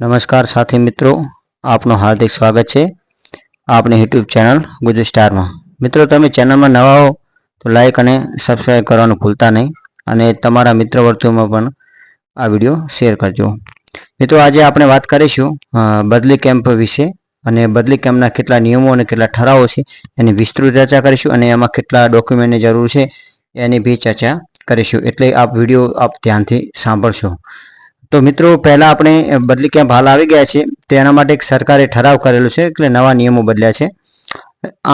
નમસ્કાર સાથી મિત્રો, આપનું હાર્દિક સ્વાગત છે આપણી યુટ્યુબ ચેનલ ગુજુ સ્ટારમાં. મિત્રો, તમે ચેનલમાં નવા હો તો લાઈક અને સબસ્ક્રાઈબ કરવાનું ભૂલતા નહીં અને તમારા મિત્ર વર્તુળમાં પણ આ વીડિયો શેર કરજો. મિત્રો, આજે આપણે વાત કરીશું બદલી કેમ્પ વિશે અને બદલી કેમ્પના કેટલા નિયમો અને કેટલા ઠરાવો છે એની વિસ્તૃત ચર્ચા કરીશું અને એમાં કેટલા ડોક્યુમેન્ટની જરૂર છે એની બી ચર્ચા કરીશું. એટલે આપ વીડિયો આપ ધ્યાનથી સાંભળશો. તો મિત્રો, પહેલાં આપણે બદલી કેમ્પ હાલ આવી ગયા છે તેના માટે એક સરકારે ઠરાવ કરેલો છે, એટલે નવા નિયમો બદલ્યા છે.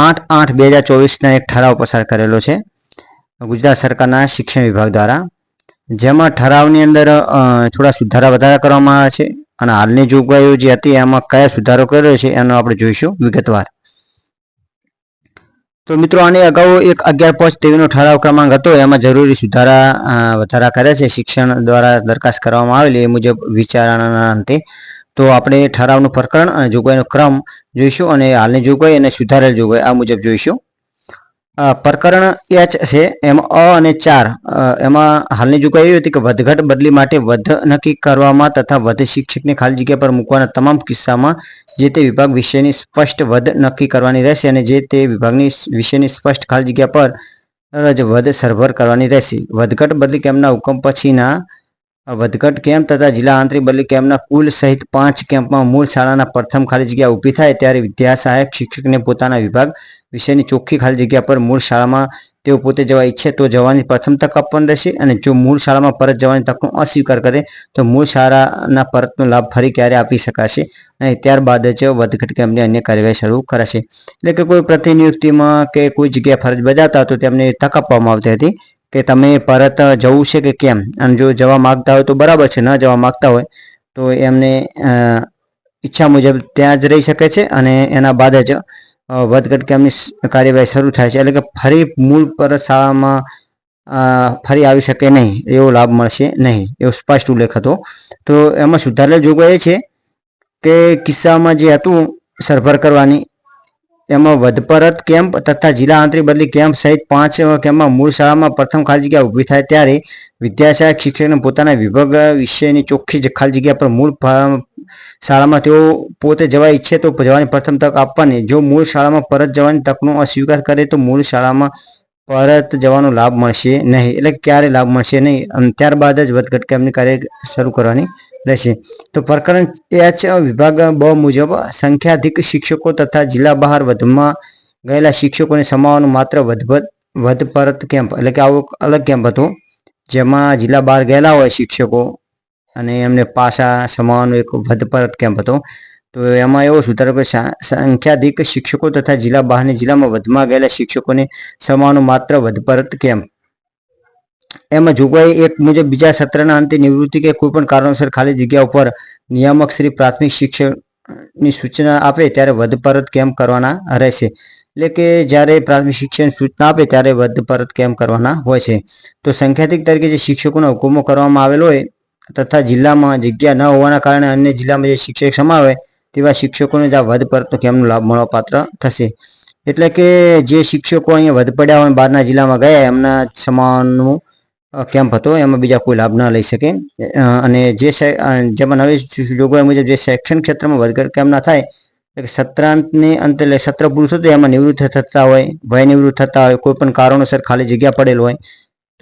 આઠ આઠ બે હજાર ચોવીસના એક ઠરાવ પસાર કરેલો છે, ગુજરાત સરકારના શિક્ષણ વિભાગ દ્વારા. જેમાં ઠરાવની અંદર થોડા સુધારા વધારા કરવામાં આવ્યા છે, અને હાલની જોગવાઈઓ જે હતી, એમાં કયા સુધારો કર્યો છે, એનો આપણે જોઈશું વિગતવાર. તો મિત્રો, આને અગાઉ એક અગિયાર પોચ ટીવીનો ઠરાવ ક્રમાંક હતો. એમાં જરૂરી સુધારા વધારા કર્યા છે. શિક્ષણ દ્વારા દરખાસ્ત કરવામાં આવેલી એ મુજબ વિચારણાના અંતે. તો આપણે ઠરાવનું પ્રકરણ અને જોગવાઈનો ક્રમ જોઈશું અને હાલની જોગવાઈ અને સુધારેલ જોગવાઈ આ મુજબ જોઈશું. પ્રકરણ એચ છે, એમાં અ અને ચાર. એમાં હાલની જોગવાઈ એવી હતી કે વધઘટ બદલી માટે વધ નક્કી કરવામાં તથા વધ શિક્ષકને ખાલી જગ્યા પર મૂકવાના તમામ કિસ્સામાં જે તે વિભાગ વિષયની સ્પષ્ટ વધ નક્કી કરવાની રહેશે અને જે તે વિભાગની વિષયની સ્પષ્ટ ખાલી જગ્યા પર જ વધ સરભર કરવાની રહેશે. વધઘટ બદલી કેમ્પના હુકમ પછીના વધઘટ કેમ્પ તથા જિલ્લા આંતરિક બદલી કેમ્પના કુલ સહિત પાંચ કેમ્પમાં મૂળ શાળાના પ્રથમ ખાલી જગ્યા ઊભી થાય ત્યારે વિદ્યા સહાયક શિક્ષકને પોતાના વિભાગ વિષયની ચોખ્ખી ખાલી જગ્યા પર મૂળ શાળામાં તેઓ પોતે જવા ઈચ્છે તો જવાની પ્રથમ તક આપવાની રહેશે અને જો મૂળ શાળામાં પરત જવાની તકનો અસ્વીકાર કરે તો મૂળ શાળાના પરતનો લાભ ફરી ક્યારે આપી શકાશે? અને ત્યારબાદ જ વધઘટ કેમ્પની અન્ય કાર્યવાહી શરૂ કરાશે. એટલે કે કોઈ પ્રતિનિયુક્તિમાં કે કોઈ જગ્યાએ ફરજ બજાવતા તો તેમને તક આપવામાં આવતી હતી કે તમે પરત જવું છે કે કેમ? અને જો જવા માગતા હોય તો બરાબર છે, ન જવા માગતા હોય તો એમને ઈચ્છા મુજબ ત્યાં જ રહી શકે છે અને એના બાદ જ વધઘટ કેમ્પની એમની કાર્યવાહી શરૂ થાય છે. એટલે કે ફરી મૂળ પરત શાળામાં ફરી આવી શકે નહીં, એવો લાભ મળશે નહીં, એવો સ્પષ્ટ ઉલ્લેખ હતો. તો એમાં સુધારેલ જોગવાઈ છે કે કિસ્સામાં જે હતું સરભર કરવાની, એમાં વધપરત કેમ્પ તથા જિલ્લા આંતરિક બદલી કેમ્પ સહિત પાંચ કેમ્પમાં મૂળ શાળામાં પ્રથમ ખાલી જગ્યા ઊભી થાય ત્યારે વિદ્યાશાયક શિક્ષકને પોતાના વિભાગ વિષયની ચોખ્ખી ખાલી જગ્યા પર મૂળ શાળામાં તેઓ પોતે જવા ઈચ્છે તો જવાની પ્રથમ તક આપવાની. જો મૂળ શાળામાં પરત જવાની તકનો અસ્વીકાર કરે તો મૂળ શાળામાં પરત જવાનો લાભ મળશે નહીં. એટલે ક્યારે લાભ મળશે નહીં? અને ત્યારબાદ જ વધઘટ કેમ્પની કાર્ય શરૂ કરવાની રહેશે. તો પ્રકરણ એચ વિભાગ બ મુજબ સંખ્યાધિક શિક્ષકો તથા જિલ્લા બહાર વધમાં ગયેલા શિક્ષકોને સમાવવાનું માત્ર વધ પરત કેમ્પ એટલે કે આવો અલગ કેમ્પ હતો. જેમાં જિલ્લા બહાર ગયેલા હોય શિક્ષકો અને એમને પાછા સમાવવાનો એક વધ પરત કેમ્પ હતો. તો એમાં એવો સુધારો કે સંખ્યાધિક શિક્ષકો તથા જિલ્લા બહારની જિલ્લામાં વધમાં ગયેલા શિક્ષકોને સમાવવાનો માત્ર વધ પરત કેમ્પ એમાં જોગવાઈ એક મુજબ બીજા સત્રના અંતે નિવૃત્તિ કે કોઈ પણ કારણોસર ખાલી જગ્યા ઉપર નિયામક શ્રી પ્રાથમિક શિક્ષણની સૂચના આપે ત્યારે વધ પરત કેમ્પ કરવાના રહેશે. એટલે કે જ્યારે પ્રાથમિક શિક્ષણ સૂચના આપે ત્યારે વધ પરત કેમ્પ કરવાના હોય છે. તો સંખ્યાધિક તરીકે જે શિક્ષકોનો હુકમો કરવામાં આવેલો હોય તથા જિલ્લામાં જગ્યા ન હોવાના કારણે અન્ય જિલ્લામાં જે શિક્ષક સમાવે તેવા શિક્ષકોને જ આ વધ પડતો કેમનો લાભ મળવાપાત્ર થશે. એટલે કે જે શિક્ષકો અહીંયા વધ પડ્યા હોય બહારના જિલ્લામાં ગયા એમના સમાનનું કેમ્પ હતો, એમાં બીજા કોઈ લાભ ન લઈ શકે. અને જે જેમાં નવી જોગવાઈ મુજબ જે શૈક્ષણિક ક્ષેત્રમાં વધઘટ કેમ ના થાય, એટલે સત્રાંતની અંતે એટલે સત્ર પૂરું થતું એમાં નિવૃત્ત થતા હોય, ભય નિવૃત્ત થતા હોય, કોઈ પણ કારણોસર ખાલી જગ્યા પડેલ હોય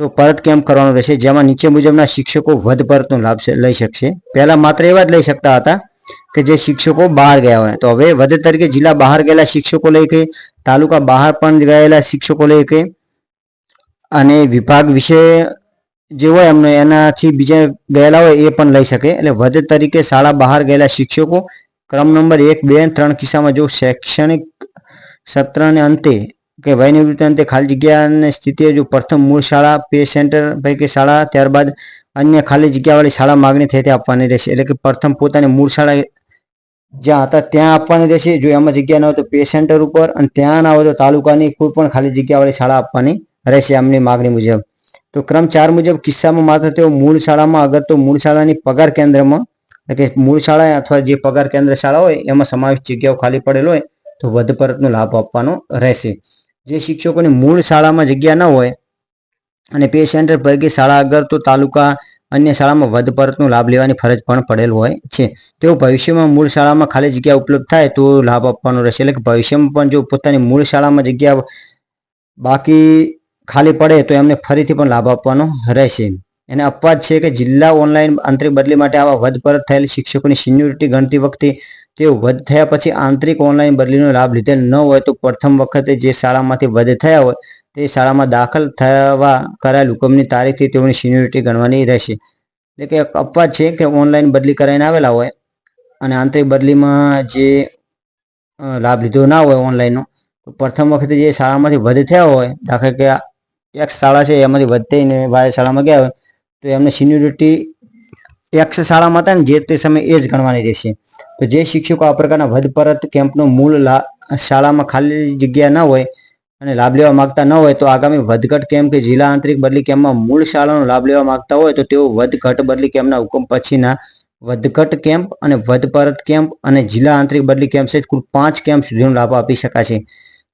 તો પરત કેમ્પ કરવાનો રહેશે? જેમાં નીચે મુજબના શિક્ષકો વધ પરતનો લાભ લઈ શકશે. પહેલા માત્ર એવા જ લઈ શકતા હતા કે જે શિક્ષકો બહાર ગયા હોય. તો હવે વધ તરીકે જિલ્લા બહાર ગયેલા શિક્ષકો લઈ કે, તાલુકા બહાર પણ ગયેલા શિક્ષકો લઈ કે, અને વિભાગ વિશે જે હોય એમને, એનાથી બીજા ગયેલા હોય એ પણ લઈ શકે. એટલે વધ તરીકે શાળા બહાર ગયેલા શિક્ષકો, ક્રમ નંબર એક, બે ત્રણ કિસ્સામાં જો શૈક્ષણિક સત્રને અંતે કે નિવૃત્તિ અંતે ખાલી જગ્યાની સ્થિતિ જો પ્રથમ મૂળ શાળા, પે સેન્ટર પૈકી શાળા, ત્યારબાદ અન્ય ખાલી જગ્યાવાળી શાળા માગણી થઈ આપવાની રહેશે. એટલે કે પ્રથમ પોતાની મૂળ શાળા જ્યાં હતા ત્યાં આપવાની રહેશે. જો એમાં જગ્યા ન હોય તો પે સેન્ટર ઉપર અને ત્યાં ના હોય તો તાલુકાની કોઈ પણ ખાલી જગ્યાવાળી શાળા આપવાની રહેશે એમની માગણી મુજબ. તો ક્રમ ચાર મુજબ કિસ્સામાં માત્ર તેઓ મૂળ શાળામાં અગર તો મૂળ શાળાની પગાર કેન્દ્રમાં, એટલે કે મૂળ શાળા અથવા જે પગાર કેન્દ્ર શાળા હોય, એમાં સમાવેશ જગ્યાઓ ખાલી પડેલ હોય તો વધ પરતનો લાભ આપવાનો રહેશે. જે શિક્ષકોની મૂળ શાળામાં જગ્યા ન હોય અને પે સેન્ટર પૈકી શાળા આગળ તો તાલુકા અન્ય શાળામાં વધ પરતનો લાભ લેવાની ફરજ પણ પડેલ હોય છે. તેઓ ભવિષ્યમાં મૂળ શાળામાં ખાલી જગ્યા ઉપલબ્ધ થાય તો લાભ આપવાનો રહેશે. એટલે કે ભવિષ્યમાં પણ જો પોતાની મૂળ શાળામાં જગ્યા બાકી ખાલી પડે તો એમને ફરીથી પણ લાભ આપવાનો રહેશે. એને અપવાદ છે કે જિલ્લા ઓનલાઈન આંતરિક બદલી માટે આવા વધ પરત થયેલ શિક્ષકોની સિન્યુરિટી ગણતી વખતે તેઓ વધ થયા પછી આંતરિક ઓનલાઈન બદલીનો લાભ લીધેલ ન હોય તો પ્રથમ વખતે જે શાળામાંથી વધ થયા હોય તે શાળામાં દાખલ થવા કરાયેલ હુકમની તારીખથી તેઓની સિન્યુરિટી ગણવાની રહેશે. એટલે કે એક અપવાદ છે કે ઓનલાઈન બદલી કરાઈને આવેલા હોય અને આંતરિક બદલીમાં જે લાભ લીધો ના હોય ઓનલાઈનનો તો પ્રથમ વખતે જે શાળામાંથી વધ થયા હોય, દાખલા કે એક્સ શાળા છે એમાંથી વધ વાય શાળામાં ગયા હોય, તો એમને સિન્યુરિટી એક્સ શાળામાં હતા ને જે તે સમયે એ જ ગણવાની રહેશે. તો જે શિક્ષકો આ પ્રકારના વધ પરત કેમ્પનો મૂળ શાળામાં ખાલી જગ્યા ન હોય અને લાભ લેવા માંગતા ન હોય તો આગામી વધઘટ કેમ્પ કે જિલ્લા આંતરિક બદલી કેમ્પમાં મૂળ શાળાનો લાભ લેવા માંગતા હોય તો તેઓ વધઘટ બદલી કેમ્પના હુકમ પછીના વધઘટ કેમ્પ અને વધ પરત કેમ્પ અને જિલ્લા આંતરિક બદલી કેમ્પ સહિત કુલ પાંચ કેમ્પ સુધીનો લાભ આપી શકાશે.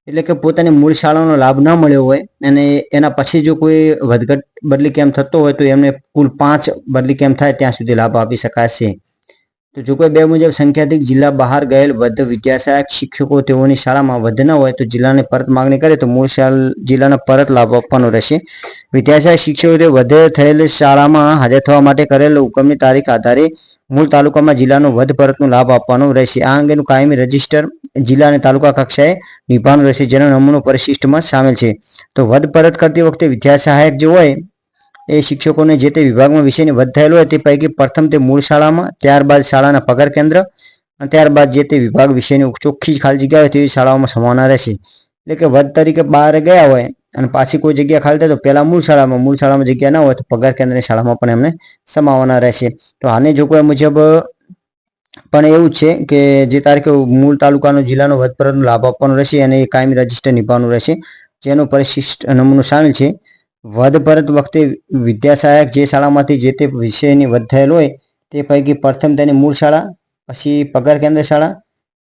એટલે કે પોતાની મૂળ શાળાનો લાભ ન મળ્યો હોય અને એના પછી જો કોઈ વધઘટ બદલી કેમ્પ થતો હોય તો એમને કુલ પાંચ બદલી કેમ્પ થાય ત્યાં સુધી લાભ આપી શકાશે. તો જો કોઈ બે મુજબ સંખ્યાધિક જિલ્લા બહાર ગયેલ વધ વિદ્યાસહાયક શિક્ષકો તેઓની શાળામાં વધ ન હોય તો જિલ્લાને પરત માગણી કરે તો મૂળ શાળા જિલ્લાને પરત લાભ આપવાનો રહેશે. વિદ્યાસહાયક શિક્ષકો તે વધે થયેલ શાળામાં હાજર થવા માટે કરેલ હુકમની તારીખ આધારે મૂળ તાલુકામાં જિલ્લાનો વધ પરતનો લાભ આપવાનો રહેશે. આ અંગેનું કાયમી રજિસ્ટર જિલ્લા અને તાલુકા કક્ષાએ નિભાવવાનું રહેશે, જેનો નમૂનો પરિશિષ્ટમાં સામેલ છે. તો વધ પરત કરતી વખતે વિદ્યાસહાયક જે હોય એ શિક્ષકોને જે તે વિભાગમાં વિષયની વધ થયેલ હોય તે પૈકી પ્રથમ તે મૂળ શાળામાં, ત્યારબાદ શાળાના પગાર કેન્દ્ર અને ત્યારબાદ જે તે વિભાગ વિષયની ચોખ્ખી ખાલી જગ્યા હોય તેવી શાળાઓમાં સમાવવાના રહેશે. એટલે કે વધ તરીકે બહાર ગયા હોય અને પાછી કોઈ જગ્યા ખાલી થાય તો પહેલા મૂળ શાળામાં મૂળ શાળામાં જગ્યા ના હોય તો પગાર કેન્દ્રની શાળામાં પણ એમને સમાવવાના રહેશે. તો હાલની જોગવાઈ મુજબ, પણ એવું છે કે જે તારીખે મૂળ તાલુકાનો, જિલ્લાનો વધપરનો લાભ આપવાનો રહેશે અને એ કાયમી રજિસ્ટર નિભાવવાનું રહેશે. જેનો પરિશિષ્ટ નમૂનો સામેલ છે. વધ પરત વખતે વિદ્યાસહાયક જે શાળામાંથી જે તે વિષયની વધ થયેલ હોય, તે પૈકી પ્રથમ તેની મૂળ શાળા, પછી પગાર કેન્દ્ર શાળા,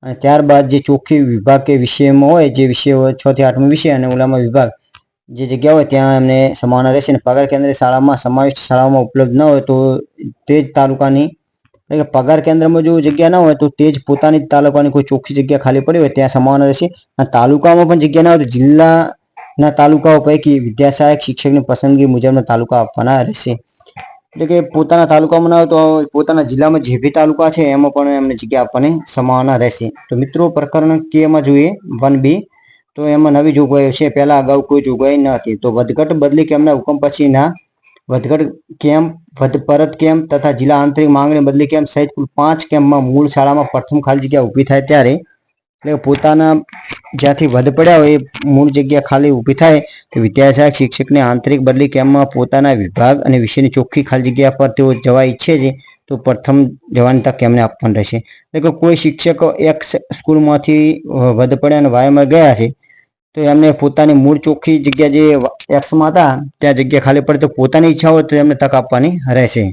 અને ત્યારબાદ જે ચોખ્ખી વિભાગ કે વિષયમાં હોય, જે વિષય હોય, છ થી આઠમો વિષય અને ઓલામાં વિભાગ જે જગ્યા હોય ત્યાં એમને સમાવવાના રહેશે અને પગાર કેન્દ્ર શાળામાં સમાવિષ્ટ શાળાઓમાં ઉપલબ્ધ ન હોય તો તે જ તાલુકાની પગાર કેન્દ્રમાં જો જગ્યા ના હોય તો તે જ પોતાની તાલુકાની કોઈ ચોખ્ખી જગ્યા ખાલી પડી હોય ત્યાં સમાવવાના રહેશે. અને તાલુકામાં પણ જગ્યા ના હોય તો જિલ્લાના તાલુકાઓ પૈકી વિદ્યાસહાયક શિક્ષકની પસંદગી મુજબના તાલુકા આપવાના રહેશે. એટલે કે પોતાના તાલુકામાં ના હોય તો પોતાના જિલ્લામાં જે બી તાલુકા છે એમાં પણ એમને જગ્યા આપવાની સમાવવાના રહેશે. તો મિત્રો, પ્રકરણ કે એમાં જોઈએ વન બી. તો એમાં નવી જોગવાઈઓ છે પહેલા અગાઉ કોઈ જોગવાઈ ન હતી. તો વધઘટ બદલી કેમ્પના હુકમ પછીના વધઘટ કેમ્પ પરત કેમ્પ તથા જિલ્લા આંતરિક માંગણી બદલી કેમ્પ સહિત કુલ પાંચ કેમ્પમાં મૂળ શાળામાં પ્રથમ ખાલી જગ્યા ઊભી થાય ત્યારે, એટલે પોતાના જ્યાંથી વધ પડ્યા હોય એ મૂળ જગ્યા ખાલી ઊભી થાય, તો વિદ્યાસહાયક શિક્ષકને આંતરિક બદલી કેમ્પમાં પોતાના વિભાગ અને વિષયની ચોખ્ખી ખાલી જગ્યા પર તેઓ જવા ઈચ્છે છે, તો પ્રથમ જવાની તક એમને આપવાની રહેશે. એટલે કે કોઈ શિક્ષકો એક સ્કૂલમાંથી વધ પડ્યા અને વાયમાં ગયા છે તો એમને પોતાની મૂળ ચોખ્ખી જગ્યા જે એક્સમાં હતા, ત્યાં જગ્યા ખાલી પડે તો પોતાની ઈચ્છા હોય તો એમને તક આપવાની રહેશે.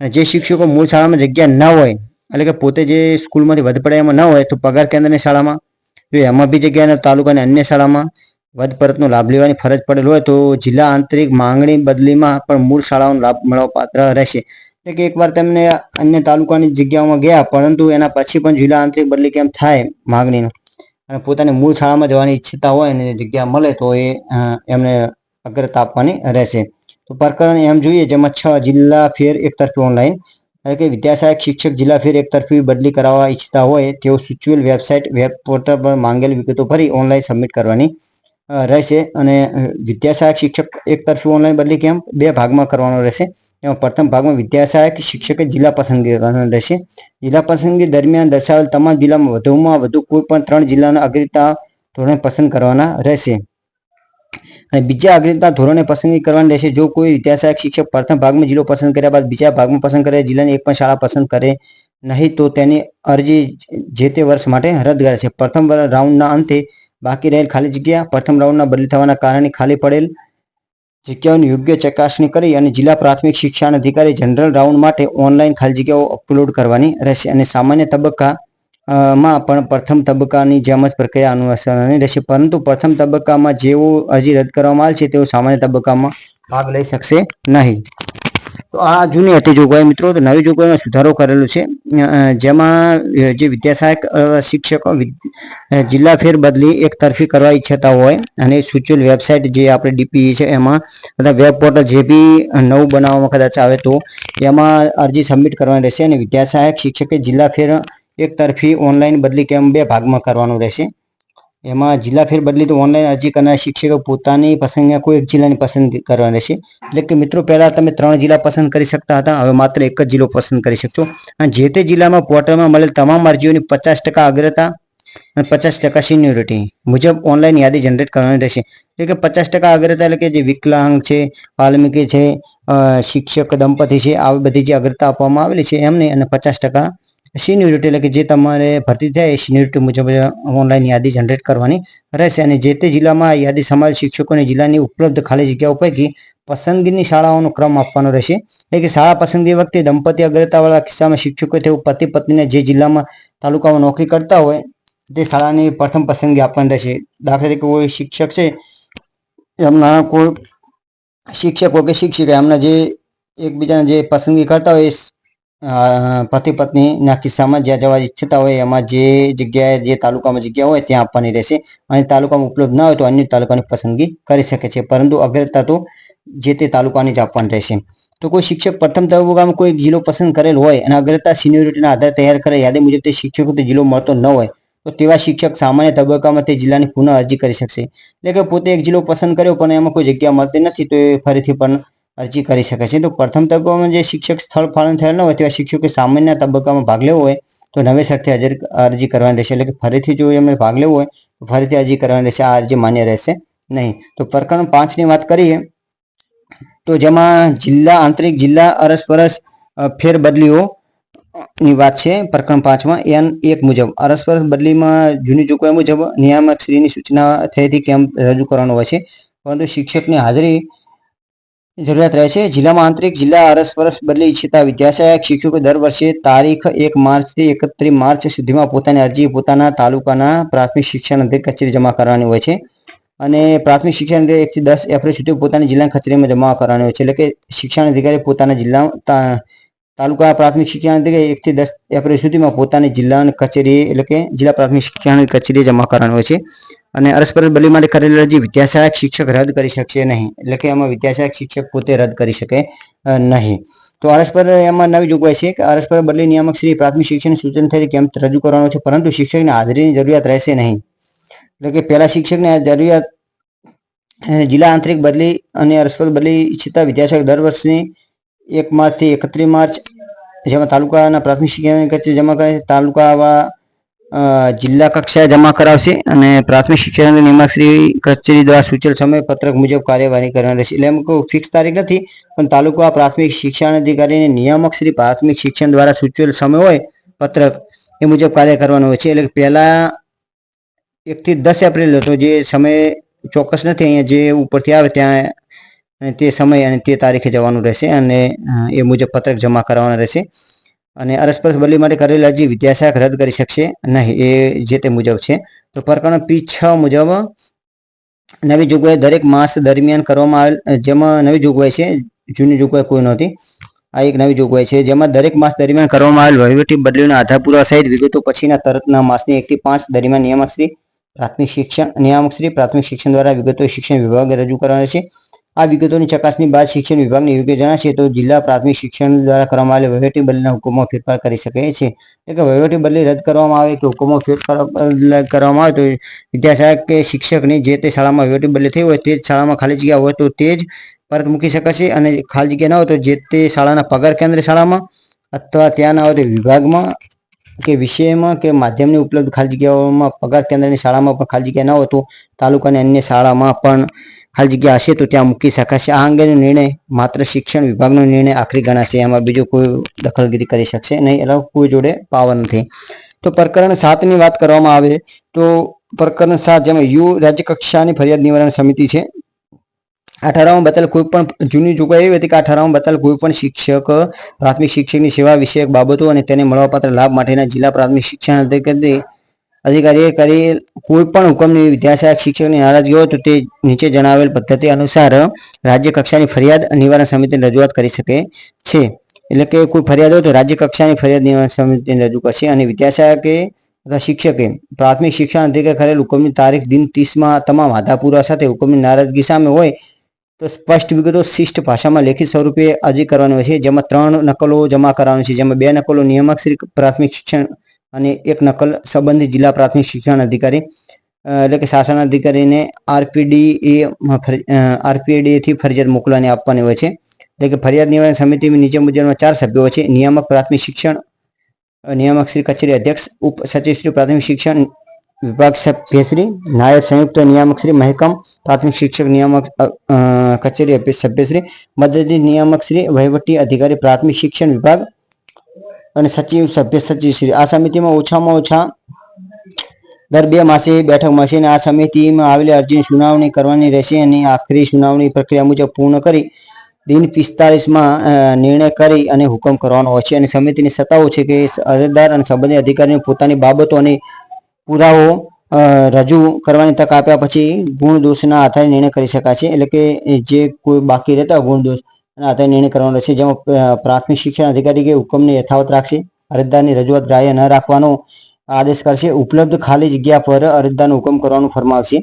અને જે શિક્ષકો મૂળ શાળામાં જગ્યા ન હોય, એટલે કે પોતે જે સ્કૂલમાંથી વધ પડે એમાં ન હોય, તો પગાર કેન્દ્રની શાળામાં, જો એમાં બી જગ્યા ન તાલુકાની અન્ય શાળામાં વધ પરતનો લાભ લેવાની ફરજ પડેલ હોય, તો જિલ્લા આંતરિક માંગણી બદલીમાં પણ મૂળ શાળાઓનો લાભ મળવા પાત્ર રહેશે. એટલે કે એકવાર તેમને અન્ય તાલુકાની જગ્યાઓમાં ગયા, પરંતુ એના પછી પણ જિલ્લા આંતરિક બદલી કેમ થાય, માગણીનો? અને પોતાની મૂળ શાળામાં જવાની ઈચ્છતા હોય અને જગ્યા મળે તો એ એમને અગ્રતા આપવાની રહેશે. તો પ્રકરણ એમ જોઈએ જેમાં છ જિલ્લા ફેર એક તરફી ઓનલાઈન. એટલે કે વિદ્યાસહાયક શિક્ષક જિલ્લા ફેર એક તરફી બદલી કરાવવા ઈચ્છતા હોય તેઓ સૂચવેલ વેબસાઇટ, વેબ પોર્ટલ પર માંગેલ વિગતો ભરી ઓનલાઈન સબમિટ કરવાની રહેશે અને વિદ્યાસહાયક શિક્ષક એક તરફી ઓનલાઈન બદલી કેમ્પ બે ભાગમાં કરવાનો રહેશે. એમાં પ્રથમ ભાગમાં વિદ્યાસહાયક શિક્ષકે જિલ્લા પસંદગી કરવાનો રહેશે. જિલ્લા પસંદગી દરમિયાન દર્શાવેલ તમામ જિલ્લામાં વધુમાં વધુ કોઈ પણ ત્રણ જિલ્લાના અગ્રતા ધોરણે પસંદ કરવાના રહેશે. અને બીજા અગ્રતા ધોરણે પસંદગી કરવાની રહેશે. જો કોઈ વિદ્યાસહાયક શિક્ષક પ્રથમ ભાગમાં જિલ્લો પસંદ કર્યા બાદ બીજા ભાગમાં પસંદ કરે, જિલ્લાની એક પણ શાળા પસંદ કરે નહીં, તો તેની અરજી જે તે વર્ષ માટે રદ કરે છે. પ્રથમ રાઉન્ડના અંતે બાકી રહેલ ખાલી જગ્યા પ્રથમ રાઉન્ડના બદલી થવાના કારણે ખાલી પડેલ જગ્યાઓની યોગ્ય ચકાસણી કરી અને જિલ્લા પ્રાથમિક શિક્ષણ અધિકારી જનરલ રાઉન્ડ માટે ઓનલાઈન ખાલી જગ્યાઓ અપલોડ કરવાની રહેશે. અને સામાન્ય તબક્કા માં પણ પ્રથમ તબક્કાની જેમ જ પ્રક્રિયા અનુસરવાની રહેશે. પરંતુ પ્રથમ તબક્કામાં જેઓ અરજી રદ કરવામાં આવે છે તેઓ સામાન્ય તબક્કામાં ભાગ લઈ શકશે નહીં. તો આ જૂની હતી જોગવાઈ મિત્રો, તો નવી જોગવાઈમાં સુધારો કરેલો છે. જેમાં જે વિદ્યાસહાયક શિક્ષકો જિલ્લા ફેર બદલી એક તરફી કરવા ઈચ્છતા હોય અને સૂચવેલ વેબસાઇટ જે આપણે ડીપી છે, એમાં બધા વેબ પોર્ટલ જે બી નવું બનાવવામાં કદાચ આવે તો એમાં અરજી સબમિટ કરવાની રહેશે અને વિદ્યાસહાયક શિક્ષકે જિલ્લા ફેર એક તરફી ઓનલાઈન બદલી કેમ બે ભાગમાં કરવાનું રહેશે. એમાં જિલ્લા ફેર બદલી તો ઓનલાઈન અરજી કરનાર શિક્ષકો પોતાની પસંદગીના કોઈ એક જિલ્લાની પસંદ કરવાની રહેશે. એટલે કે મિત્રો, પહેલા તમે ત્રણ જિલ્લા પસંદ કરી શકતા હતા, હવે માત્ર એક જ જિલ્લો પસંદ કરી શકશો. અને જે તે જિલ્લામાં પોર્ટલમાં મળેલ તમામ અરજીઓની પચાસ ટકા અગ્રતા અને પચાસ ટકા સિન્યોરિટી મુજબ ઓનલાઈન યાદી જનરેટ કરવાની રહેશે. એટલે કે પચાસ ટકા અગ્રતા એટલે કે જે વિકલાંગ છે, વાલ્મીકી છે શિક્ષક દંપતી છે, આવી બધી જે અગ્રતા આપવામાં આવેલી છે એમને અને પચાસ ટકા સિન્યોરિટી એટલે કે જે તમારે ભરતી થાય એ સિન્યોરિટી મુજબ ઓનલાઈન યાદી જનરેટ કરવાની રહેશે. અને જે તે જિલ્લામાં યાદી સમાજ શિક્ષકોની જિલ્લાની ઉપલબ્ધ ખાલી જગ્યાઓ પૈકી પસંદગીની શાળાઓનો ક્રમ આપવાનો રહેશે. એટલે કે શાળા પસંદગી વખતે દંપતી અગ્રતાવાળા કિસ્સામાં શિક્ષકો તેઓ પતિ પત્નીને જે જિલ્લામાં તાલુકામાં નોકરી કરતા હોય, તે શાળાની પ્રથમ પસંદગી આપવાની રહેશે. દાખલા તરીકે કોઈ શિક્ષક છે એમના કોઈ શિક્ષકો કે શિક્ષિકા એમના જે એકબીજાના જે પસંદગી કરતા હોય એ પતિ પત્નીના કિસ્સામાં જ્યાં જવા ઈચ્છતા હોય એમાં જે જગ્યાએ, જે તાલુકામાં જગ્યા હોય ત્યાં આપવાની રહેશે. અને તાલુકામાં ઉપલબ્ધ ના હોય તો અન્ય તાલુકાની પસંદગી કરી શકે છે. પરંતુ અગ્રતા તો જે તે તાલુકાની જ આપવાની રહેશે. તો કોઈ શિક્ષક પ્રથમ તબક્કામાં કોઈ જિલ્લો પસંદ કરેલ હોય અને અગ્રતા સિનિયોરિટીના આધારે તૈયાર કરે યાદી મુજબ તે શિક્ષકો તે જિલ્લો મળતો ન હોય, તો તેવા શિક્ષક સામાન્ય તબક્કામાં તે જિલ્લાની પુનઃ અરજી કરી શકશે. એટલે કે પોતે એક જિલ્લો પસંદ કર્યો પણ એમાં કોઈ જગ્યા મળતી નથી, તો એ ફરીથી પણ અરજી કરી શકે છે. તો પ્રથમ તબક્કામાં જે શિક્ષક સ્થળ ફાળવણ થયેલ ન હોય તેવા શિક્ષકે સામાન્ય તબક્કામાં ભાગ લેવો હોય તો નવેસરથી હાજર અરજી કરવાની રહેશે. એટલે કે ફરીથી જો એમણે ભાગ લેવો હોય તો ફરીથી અરજી કરવાની રહેશે. આ અરજી માન્ય રહેશે નહીં. તો પ્રકરણ પાંચની વાત કરીએ તો જેમાં જિલ્લા આંતરિક જિલ્લા અરસપરસ ફેરબદલીઓ ની વાત છે. પ્રકરણ પાંચમાં એન એક મુજબ અરસપરસ બદલીમાં જૂની જોગવાઈ મુજબ નિયામક શ્રીની સૂચના થયેથી કેમ રજૂ કરવાનો હોય છે. પરંતુ શિક્ષકની હાજરી જરૂરિયાત રહે છે. જિલ્લામાં આંતરિક જિલ્લા અરસપરસ બદલી ઇચ્છતા વિદ્યાસહાયક શિક્ષકો દર વર્ષે તારીખ એક માર્ચથી એકત્રીસ માર્ચ સુધીમાં પોતાની અરજી પોતાના તાલુકાના પ્રાથમિક શિક્ષણ અધિક કચેરી જમા કરવાની હોય છે. અને પ્રાથમિક શિક્ષણ અધિકારી એકથી દસ એપ્રિલ સુધી પોતાની જિલ્લાની કચેરીમાં જમા કરવાની હોય છે. એટલે કે શિક્ષણ અધિકારી પોતાના જિલ્લા તાલુકા પ્રાથમિક શિક્ષણ અધિકારી એકથી દસ એપ્રિલ સુધીમાં પોતાની જિલ્લાની કચેરી એટલે કે જિલ્લા પ્રાથમિક શિક્ષણ કચેરી જમા કરવાની છે. અને અરસપરસ બદલી માટે કરેલી અરજી વિદ્યાસહાયક શિક્ષક રદ કરી શકશે નહીં, એટલે કે એમાં વિદ્યાસહાયક શિક્ષક પોતે રદ કરી શકે નહીં. તો અરસપર એમાં નવી જોગવાઈ છે કે અરસપર બદલી નિયામક શ્રી પ્રાથમિક શિક્ષણ સૂચન થઈ કેમ રજૂ કરવાનો છે, પરંતુ શિક્ષકની હાજરીની જરૂરિયાત રહેશે નહીં. એટલે કે પહેલા શિક્ષકને જરૂરિયાત જિલ્લા આંતરિક બદલી અને અરસપર બદલી ઈચ્છતા વિદ્યાસહાયક દર વર્ષની એક માર્ચથી એકત્રીસ માર્ચ જેમાં તાલુકાના પ્રાથમિક શિક્ષણ કચેરી જમા કરે છે. તાલુકાવાળા અ, જિલ્લા કક્ષાએ જમા કરાવશે અને પ્રાથમિક શિક્ષણ નિયામક શ્રી કચેરી દ્વારા સૂચેલ સમય પત્રક મુજબ કાર્યવાહી કરવાની રહેશે. એટલે એમ કોઈ ફિક્સ તારીખ નથી પણ તાલુકા પ્રાથમિક શિક્ષણ અધિકારીને નિયામક શ્રી પ્રાથમિક શિક્ષણ દ્વારા સૂચવેલ સમય હોય પત્રક એ મુજબ કાર્ય કરવાનું હોય છે. એટલે પહેલા એકથી દસ એપ્રિલ હતો. જે સમય ચોક્કસ નથી અહીંયા જે ઉપરથી આવે ત્યાં તે સમય અને તે તારીખે જવાનું રહેશે અને એ મુજબ પત્રક જમા કરવાના રહેશે. અને અરસપરસ બદલી માટે કરેલી અરજી વિદ્યાશાખ રદ કરી શકશે નહીં, એ જે તે મુજબ છે. તો પ્રકરણ પી છ મુજબ નવી જોગવાઈ દરેક માસ દરમિયાન કરવામાં આવેલ જેમાં નવી જોગવાઈ છે, જૂની જોગવાઈ કોઈ નહોતી. આ એક નવી જોગવાઈ છે, જેમાં દરેક માસ દરમિયાન કરવામાં આવેલ વહીવટી બદલીઓના આધાર પૂરા સહિત વિગતો પછીના તરતના માસની એકથી પાંચ દરમિયાન નિયામક શ્રી, પ્રાથમિક શિક્ષણ, નિયામક શ્રી પ્રાથમિક શિક્ષણ દ્વારા વિગતો શિક્ષણ વિભાગે રજૂ કરવાના છે આ વિગતોની ચકાસણી બાદ શિક્ષણ વિભાગને યોગ્ય જણાશે તો જિલ્લા પ્રાથમિક શિક્ષણ દ્વારા કરવામાં આવેલ વહીવટી બદલીના હુકમો ફેરફાર કરી શકે છે. એટલે કે વહીવટી બદલી રદ કરવામાં આવે કે હુકમો ફેરફાર કરવામાં આવે તો વિદ્યાશાળા કે શિક્ષકની જે તે શાળામાં વહીવટી બદલી થઈ હોય તે જ શાળામાં ખાલી જગ્યા હોય તો તે જ પરત મૂકી શકાશે અને ખાલી જગ્યા ના હોય તો જે તે શાળાના પગાર કેન્દ્ર શાળામાં અથવા ત્યાં ના હોય તો વિભાગમાં કે વિષયમાં કે માધ્યમની ઉપલબ્ધ ખાલી જગ્યાઓમાં પગાર કેન્દ્રની શાળામાં પણ ખાલી જગ્યા ના હોય તો તાલુકાની અન્ય શાળામાં પણ ખાલી જગ્યા હશે તો ત્યાં મૂકી શકાશે. આ અંગેનો નિર્ણય માત્ર શિક્ષણ વિભાગનો નિર્ણય આખરી ગણાશે. એમાં બીજો કોઈ દખલગીરી કરી શકશે નહીં. એટલે કોઈ જોડે પાવર નથી. તો પ્રકરણ સાતની વાત કરવામાં આવે તો પ્રકરણ સાત જેમાં યુ રાજ્ય કક્ષાની ફરિયાદ નિવારણ સમિતિ છે. આ ઠરાવમાં બતાવેલ કોઈ પણ જૂની જોગવાઈ એવી હતી કે આ ઠરાવમાં બતાવેલ કોઈ પણ શિક્ષક, પ્રાથમિક શિક્ષકની સેવા વિષયક બાબતો અને તેને મળવાપાત્ર લાભ માટેના જિલ્લા પ્રાથમિક શિક્ષણ અધિકારી અધિકારીએ કરી કોઈ પણ હુકમની વિદ્યાસહાયક શિક્ષકની નારાજગી હોય તો તે નીચે જણાવેલ પદ્ધતિ અનુસાર રાજ્ય કક્ષાની ફરિયાદ નિવારણ સમિતિને રજૂઆત કરી શકે છે. એટલે કે કોઈ ફરિયાદ હોય તો રાજ્ય કક્ષાની ફરિયાદ નિવારણ સમિતિને રજૂ કરશે અને વિદ્યાસહાયકે અથવા શિક્ષકે પ્રાથમિક શિક્ષણ અધિકારી કરેલ હુકમની તારીખ દિન ત્રીસમાં તમામ આધા સાથે હુકમની નારાજગી સામે હોય તો સ્પષ્ટ વિગતો શિષ્ટ ભાષામાં લેખિત સ્વરૂપે અરજી કરવાની હોય છે. જેમાં ત્રણ નકલો જમા કરવાની છે. જેમાં બે નકલો નિયામક શ્રી પ્રાથમિક શિક્ષણ અને એક નકલ સંબંધિત જિલ્લા પ્રાથમિક શિક્ષણ અધિકારી એટલે કે શાસન અધિકારીને આરપીડી એ આરપીડી થી ફરજિયાત મોકલવાની આપવાની હોય છે. એટલે કે ફરિયાદ નિવારણ સમિતિ નીચે મુજબના ચાર સભ્યો છે. નિયામક પ્રાથમિક શિક્ષણ નિયામક શ્રી કચેરી અધ્યક્ષ, ઉપ સચિવ શ્રી પ્રાથમિક શિક્ષણ વિભાગ સભ્યશ્રી નાયબ સંયુક્ત નિયામક શ્રી, મહેકમ પ્રાથમિક શિક્ષક નિયામક કચેરી સભ્યશ્રી મદદની નિયામક શ્રી, વહીવટી અધિકારી પ્રાથમિક શિક્ષણ વિભાગ અને સચિવ સભ્ય સચિવ શ્રી આ સમિતિમાં ઓછામાં ઓછા દર બે માસે બેઠક મળશે અને આ સમિતિમાં આવેલી અરજીની સુનાવણી કરવાની રહેશે અને આખરી સુનાવણી પ્રક્રિયા મુજબ પૂર્ણ કરી દિન પિસ્તાલીસમાં નિર્ણય કરી અને હુકમ કરવાનો હોય છે. અને સમિતિની સત્તાઓ છે કે અરજદાર અને સંબંધિત અધિકારીને પોતાની બાબતો અને પુરાવો રજૂ કરવાની તક આપ્યા પછી ગુણ દોષના આધારે નિર્ણય કરી શકાય છે. એટલે કે જે કોઈ બાકી રહેતા ગુણ દોષ ના આધારે નિર્ણય કરવાનો રહેશે જેમાં પ્રાથમિક શિક્ષણ અધિકારી કે હુકમને યથાવત રાખશે. અરજદારની રજૂઆત ગ્રાહ્ય ન રાખવાનો આદેશ કરશે. ઉપલબ્ધ ખાલી જગ્યા પર અરજદારનો હુકમ કરવાનું ફરમાવશે.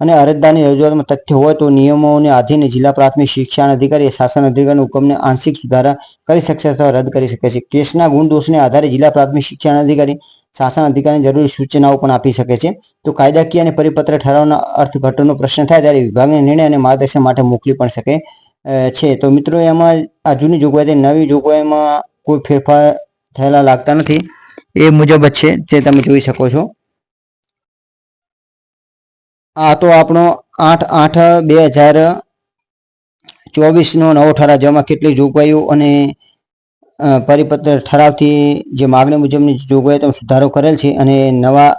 અને અરજદારની રજૂઆતમાં તથ્ય હોય તો નિયમોને આધીને જિલ્લા પ્રાથમિક શિક્ષણ અધિકારી શાસન અધિકારીના હુકમને આંશિક સુધારા કરી શકશે અથવા રદ કરી શકે છે. કેસના ગુણ દોષને આધારે જિલ્લા પ્રાથમિક શિક્ષણ અધિકારી, શાસન અધિકારીને જરૂરી સૂચનાઓ પણ આપી શકે છે. તો કાયદાકીય અને પરિપત્ર ઠરાવના અર્થઘટનનો પ્રશ્ન થાય ત્યારે વિભાગને નિર્ણય અને માર્ગદર્શન માટે મોકલી પણ શકે. છે. તો મિત્રો, એમાં આ જૂની જોગવાઈ નવી જોગવાઈમાં કોઈ ફેરફાર થયેલા લાગતા નથી. એ મુજબ જ છે, જે તમે જોઈ શકો છો. આ તો આપણો આઠ આઠ બે હજાર ચોવીસનો નવો ઠરાવ, જેમાં કેટલી જોગવાઈઓ અને પરિપત્ર ઠરાવથી જે માગણી મુજબની જોગવાઈઓ સુધારો કરેલ છે અને નવા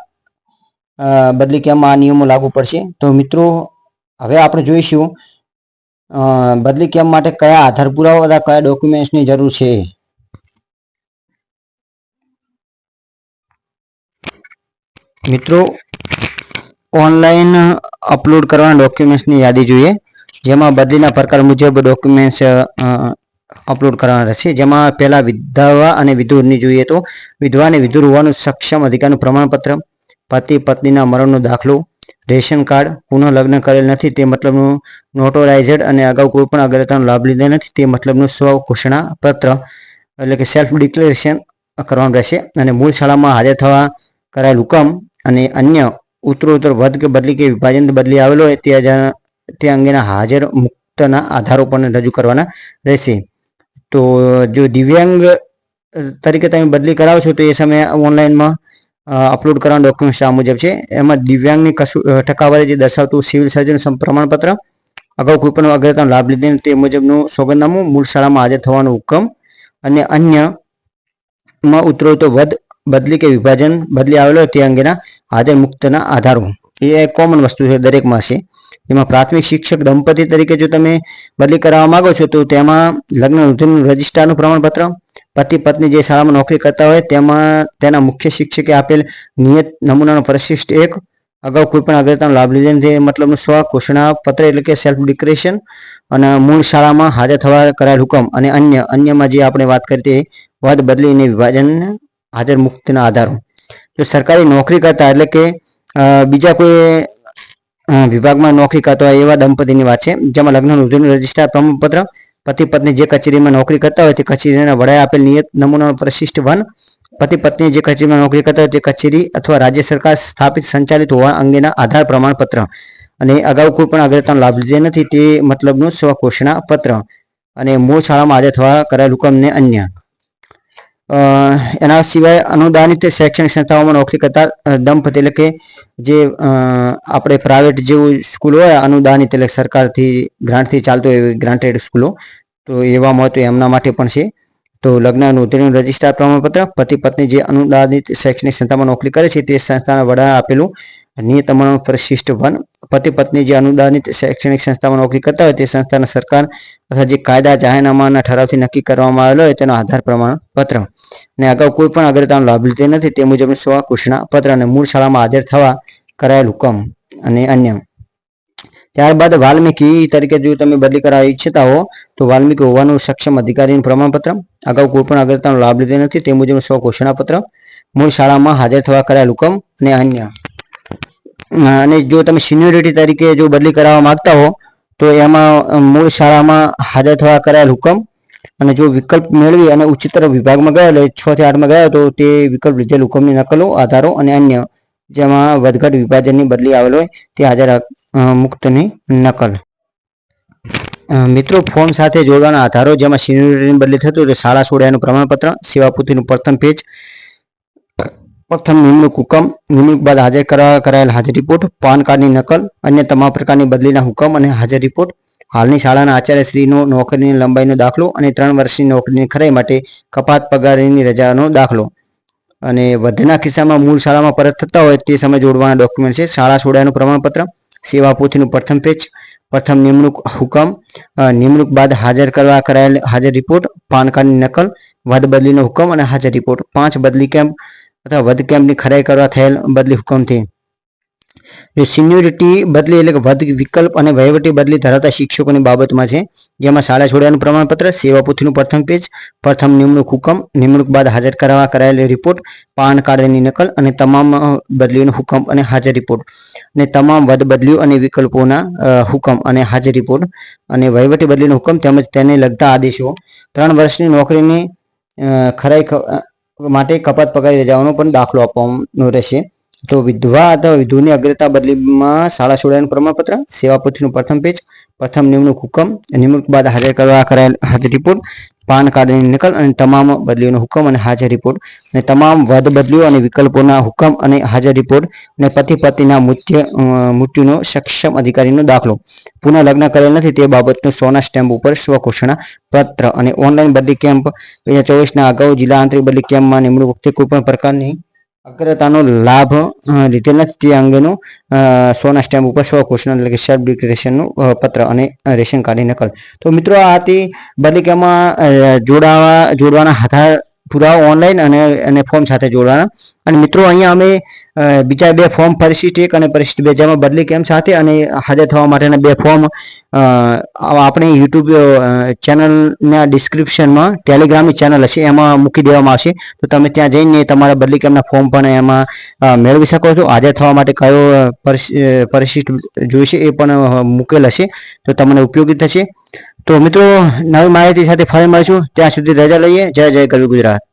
બદલી કેમ આ નિયમો લાગુ પડશે. તો મિત્રો, હવે આપણે જોઈશું બદલી કેમ્પ માટે કયા આધાર પુરાવા બધા કયા ડોક્યુમેન્ટ્સની જરૂર છે? મિત્રો ઓનલાઈન અપલોડ કરવાના ડોક્યુમેન્ટ્સની યાદી જોઈએ, જેમાં બદલીના પ્રકાર મુજબ ડોક્યુમેન્ટ્સ અપલોડ કરવાના રહેશે. જેમાં પહેલા વિધવા અને વિધુરની જોઈએ તો, વિધવા અને વિધુર હોવાનું સક્ષમ અધિકારનું પ્રમાણપત્ર, પતિ, પત્નીના મરણનો દાખલો રેશન કાર્ડ પુનઃ લગ્ન કરેલ નથી તે મતલબનું નોટોરાઇઝડ અને અગાઉ કોઈ પણ અગ્રતાનો લાભ લીધો નથી તે મતલબનું સ્વ ઘોષણા પત્ર એટલે કે સેલ્ફ ડિક્લેરેશન કરવાનું રહેશે અને મૂળ શાળામાં હાજર થવા કરાયેલ હુકમ અને અન્ય ઉત્તરોત્તર વધ કે બદલી કે વિભાજન બદલી આવેલો હોય તે તે અંગેના હાજર મુક્તના આધારો પણ રજૂ કરવાના રહેશે. તો જો દિવ્યાંગ તરીકે તમે બદલી કરાવો છો તો એ સમયે ઓનલાઈનમાં અપલોડ કરવાના ડોક્યુમેન્ટ્સ આ મુજબ છે. એમાં દિવ્યાંગની કશું ટકાવારી જે દર્શાવતું સિવિલ સર્જન પ્રમાણપત્ર, અગાઉ કોઈપણ અગ્રતાનો લાભ લીધેલ તે મુજબનું સોગંદનામું મૂળ શાળામાં હાજર થવાનો હુકમ અને અન્યમાં ઉતરો તો વધ, બદલી કે વિભાજન બદલી આવેલો તે અંગેના હાજર મુક્તના આધારો. એ કોમન વસ્તુ છે દરેકમાં છે એમાં પ્રાથમિક શિક્ષક દંપતી તરીકે જો તમે બદલી કરાવવા માંગો છો તો તેમાં લગ્ન રજિસ્ટ્રારનું પ્રમાણપત્ર પતિ પત્ની જે શાળામાં નોકરી કરતા હોય, તેમાં તેના મુખ્ય શિક્ષકે આપેલ નિયત નમૂનાનો પરિશિષ્ટ એક, અગાઉ કોઈ પણ અગ્રતાનો લાભ લીધેલ તે મતલબનું સ્વ ઘોષણા પત્ર એટલે કે સેલ્ફ ડિક્રેશન અને મૂળ શાળામાં હાજર થવા કરાયેલ હુકમ અને અન્ય, અન્યમાં જે આપણે વાત કરી તે વધ બદલી અને વિભાજન હાજર મુક્તિના આધારો. જો સરકારી નોકરી કરતા એટલે કે બીજા કોઈ વિભાગમાં નોકરી કરતા હોય એવા દંપતીની વાત છે. જેમાં લગ્નનું રજિસ્ટ્રાર પ્રમાણપત્ર પતિ પત્ની જે કચેરીમાં નોકરી કરતા હોય તે કચેરીના વડાએ આપેલ નિયત નમૂનાનો પ્રશિષ્ટ વન. પતિ પત્ની જે કચેરીમાં નોકરી કરતા હોય તે કચેરી અથવા રાજ્ય સરકાર સ્થાપિત સંચાલિત હોવા અંગેના આધાર પ્રમાણપત્ર અને અગાઉ કોઈ પણ અગ્રતાનો લાભ લીધેલ નથી તે મતલબનું સ્વ ઘોષણા પત્ર અને મૂળ શાળામાં હાજર થવા કરાયેલ હુકમને અન્ય એના સિવાય અનુદાનિત શૈક્ષણિક સંસ્થાઓમાં નોકરી કરતા દંપત એટલે કે જે આપણે પ્રાઇવેટ જેવું સ્કૂલ હોય, અનુદાનિત એટલે સરકારથી ગ્રાન્ટથી ચાલતો હોય એવી ગ્રાન્ટેડ સ્કૂલો તો એવામાં તો એમના માટે પણ છે. તો લગ્ન નોંધણીનું રજિસ્ટ્રાર પ્રમાણપત્ર પતિ પત્ની જે અનુદાનિત શૈક્ષણિક સંસ્થામાં નોકરી કરે છે, તે સંસ્થાના વડા આપેલું નિયતમણ પરિશિષ્ટ વન પતિ પત્ની જે અનુદાનિત શૈક્ષણિક સંસ્થામાં નોકરી કરતા હોય તે સંસ્થાના સરકાર તથા જે કાયદા જાહેરનામાના ઠરાવથી નક્કી કરવામાં આવેલો હોય તેનો આધાર પ્રમાણપત્ર. અને અગાઉ કોઈ પણ અગ્રતાનો લાભ લીધો નથી તે મુજબ સ્વ ઘોષણા પત્ર અને મૂળ શાળામાં હાજર થવા કરાયેલ હુકમ અને અન્ય. ત્યારબાદ વાલ્મીકી તરીકે જો તમે બદલી કરવા ઈચ્છતા હો તો વાલ્મીકી હોવાનું સક્ષમ અધિકારીનું પ્રમાણપત્ર. અગાઉ કોઈ પણ અગ્રતાનો લાભ લીધો નથી તે મુજબ સ્વ ઘોષણાપત્ર મૂળ શાળામાં હાજર થવા કરાયેલ હુકમ અને અન્ય. અને જો તમે સિનિયોરિટી તરીકે જો બદલી કરાવવા માંગતા હો, તો એમાં મૂળ શાળામાં હાજર થવા કરાયેલ હુકમ અને જો વિકલ્પ મેળવી અને ઉચ્ચતર વિભાગમાં ગયો એટલે છ થી આઠમાં ગયો તો તે વિકલ્પ લીધેલ હુકમની નકલો, આધારો અને અન્ય જેમાં વધઘટ વિભાજનની બદલી આવેલ હોય તે હાજર મુક્તની નકલ. મિત્રો, ફોર્મ સાથે જોડવાના આધારો જેમાં સિનિયોરિટીની બદલી થતું તો શાળા છોડ્યાનું પ્રમાણપત્ર સેવાપૂર્તિનું પ્રથમ પેજ પ્રથમ નિમણૂક હુકમ, નિમણૂક બાદ હાજર કરવા કરાયેલ હાજર રિપોર્ટ, પાન કાર્ડની નકલ અન્ય તમામ પ્રકારની બદલીના હુકમ અને હાજર રિપોર્ટ. હાલની શાળાના આચાર્યશ્રીનો નોકરીની લંબાઈનો દાખલો અને ત્રણ વર્ષની નોકરીની ખરાઈ માટે કપાત પગારની રજાનો દાખલો. અને વધના કિસ્સામાં મૂળ શાળામાં પરત થતા હોય તે સમય જોડવાના ડોક્યુમેન્ટ છે. શાળા છોડ્યાનું પ્રમાણપત્ર, સેવા પોથીનું પ્રથમ પેજ પ્રથમ નિમણૂક હુકમ નિમણૂક બાદ હાજર કરવા કરાયેલ હાજર રિપોર્ટ, પાન કાર્ડની નકલ વધ બદલીનો હુકમ અને હાજર રિપોર્ટ. પાંચ બદલી કેમ્પ અથવા વધ કેમ્પની ખરાઈ કરવા થયેલ બદલી હુકમથી. જો સિન્યોરિટી બદલી એટલે કે વધ વિકલ્પ અને વહીવટી બદલી ધરાવતા શિક્ષકોની બાબતમાં છે. જેમાં શાળા છોડ્યાનું પ્રમાણપત્ર, સેવા પોથીનું પ્રથમ પેજ, પ્રથમ નિમણૂક હુકમ, નિમણૂક બાદ હાજર કરવા કરાયેલ રિપોર્ટ પાન કાર્ડની નકલ અને તમામ બદલીઓનો હુકમ અને હાજર રિપોર્ટ અને તમામ વધ બદલીઓ અને વિકલ્પોના હુકમ અને હાજર રિપોર્ટ અને વહીવટી બદલીનો હુકમ તેમજ તેને લગતા આદેશો. ત્રણ વર્ષની નોકરીની ખરાઈ માટે કપાત પગારી રજાઓનો પણ દાખલો આપવાનો રહેશે. તો વિધવા અથવા વિધુની અગ્રતા બદલીમાં શાળા છોડ્યાનું પ્રમાણપત્ર સેવાપુથીનું પ્રથમ પેજ, પ્રથમ નિમણૂક હુકમ, નિમણૂક બાદ હાજર કરવા કરાયેલ હાજર રિપોર્ટ, પાન કાર્ડની નકલ અને તમામ બદલીઓનો હુકમ અને હાજર રિપોર્ટ. અને તમામ વધ બદલીઓ અને વિકલ્પોના હુકમ અને હાજર રિપોર્ટ અને પતિ પતિના મૃત્યુ મૃત્યુનો સક્ષમ અધિકારીનો દાખલો. પુનઃ લગ્ન કરેલ નથી તે બાબતનું સોના સ્ટેમ્પ ઉપર સ્વઘોષણા પત્ર. અને ઓનલાઈન બદલી કેમ્પ બે હજાર ચોવીસના અગાઉ જિલ્લા આંતરિક બદલી કેમ્પમાં નિમણૂક વખતે કોઈપણ પ્રકારની અગ્રતાનો લાભ નથી તે અંગેનું સોના સ્ટેમ્પ ઉપર સો ક્વેશ્ચન એટલે કે સેલ્ફ ડિક્લેરેશનનું પત્ર અને રેશન કાર્ડની નકલ. તો મિત્રો આ હતી બદલી જોડાવા, જોડવાના આધાર પુરાવા ઓનલાઈન અને અને ફોર્મ સાથે જોડવાના અને મિત્રો, અહીંયા અમે બીજા બે ફોર્મ પરિશિષ્ટ એક અને પરિશિષ્ટ બે. જેમાં બદલી કેમ્પ સાથે અને હાજર થવા માટેના બે ફોર્મ આપણે યુટ્યુબ ચેનલના ડિસ્ક્રિપ્શનમાં ટેલિગ્રામની ચેનલ હશે, એમાં મૂકી દેવામાં આવશે. તો તમે ત્યાં જઈને તમારા બદલી કેમ્પના ફોર્મ પણ એમાં મેળવી શકો છો. હાજર થવા માટે કયો પરિશિષ્ટ જોઈશે એ પણ મૂકેલ હશે. તો તમને ઉપયોગી થશે. તો મિત્રો, નવી માહિતી સાથે ફરી મળીશું. ત્યાં સુધી રજા લઈએ. જય જય ગરવી ગુજરાત.